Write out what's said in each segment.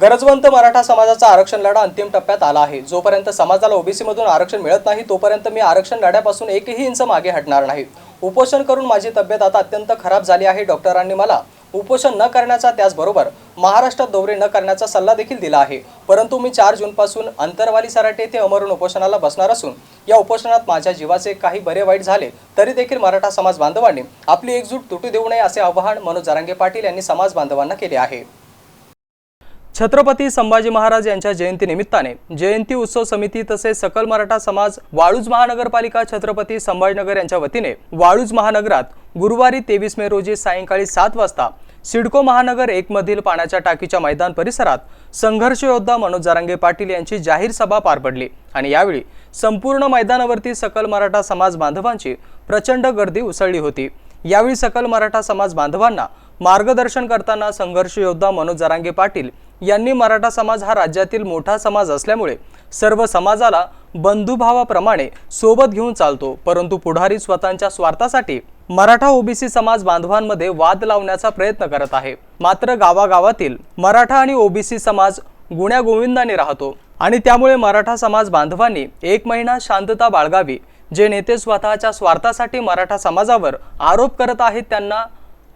गरजवंत मराठा समाजाचा आरक्षण लढा अंतिम टप्प्यात आला आहे. जोपर्यंत समाजाला ओबीसीमधून आरक्षण मिळत नाही तोपर्यंत मी आरक्षण लढ्यापासून एकही इंच मागे हटणार नाही. उपोषण करून माझी तब्येत आता अत्यंत खराब झाली आहे डॉक्टरांनी मला उपोषण न करण्याचा त्याचबरोबर महाराष्ट्रात दौरे न करण्याचा सल्ला देखील दिला आहे. परंतु मी चार जूनपासून अंतरवाली सराटे येथे अमरून उपोषणाला बसणार असून या उपोषणात माझ्या जीवाचे काही बरे वाईट झाले तरी देखील मराठा समाज बांधवांनी आपली एकजूट तुटू देऊ नये असे आवाहन मनोज जारांगे पाटील यांनी समाज बांधवांना केले आहे. छत्रपती संभाजी महाराज यांच्या जयंतीनिमित्ताने जयंती उत्सव समिती तसेच सकल मराठा समाज वाळूज महानगरपालिका छत्रपती संभाजीनगर यांच्या वतीने वाळूज महानगरात गुरुवारी तेवीस मे रोजी सायंकाळी सात वाजता सिडको महानगर एकमधील पाण्याच्या टाकीच्या मैदान परिसरात संघर्ष योद्धा मनोज जारांगे पाटील यांची जाहीर सभा पार पडली आणि यावेळी संपूर्ण मैदानावरती सकल मराठा समाज बांधवांची प्रचंड गर्दी उसळली होती. यावेळी सकल मराठा समाज बांधवांना मार्गदर्शन करताना संघर्ष योद्धा मनोज जारांगे पाटील यांनी मराठा समाज हा राज्यातील मोठा समाज असल्यामुळे सर्व समाजाला बंधुभावाप्रमाणे सोबत घेऊन चालतो. परंतु पुढारी स्वतःच्या स्वार्थासाठी मराठा ओबीसी समाज बांधवांमध्ये वाद लावण्याचा प्रयत्न करत आहे. मात्र गावागावातील मराठा आणि ओबीसी समाज गुण्यागोविंदाने राहतो आणि त्यामुळे मराठा समाज बांधवांनी एक महिना शांतता बाळगावी जे नेते स्वतःच्या स्वार्थासाठी मराठा समाजावर आरोप करत आहेत त्यांना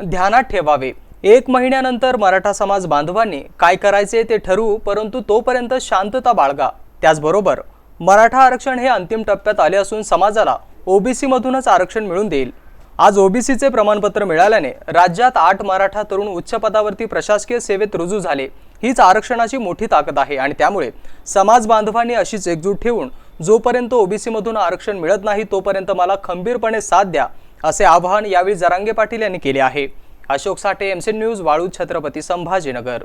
ध्यानात ठेवावे. एक महिन्यानंतर मराठा समाज बांधवांनी काय करायचे ते ठरवू परंतु तोपर्यंत शांतता बाळगा. त्याचबरोबर मराठा आरक्षण हे अंतिम टप्प्यात आले असून समाजाला ओबीसीमधूनच आरक्षण मिळून देईल. आज ओबीसीचे प्रमाणपत्र मिळाल्याने राज्यात आठ मराठा तरुण उच्च पदावरती प्रशासकीय सेवेत रुजू झाले. हीच आरक्षणाची मोठी ताकद आहे आणि त्यामुळे समाज बांधवांनी अशीच एकजूट ठेवून जोपर्यंत ओबीसीमधून आरक्षण मिळत नाही तोपर्यंत मला खंबीरपणे साथ द्या असे आवाहन यावेळी जरांगे पाटील यांनी केले आहे. अशोक साठे एमसी न्यूज वाळू छत्रपती संभाजीनगर.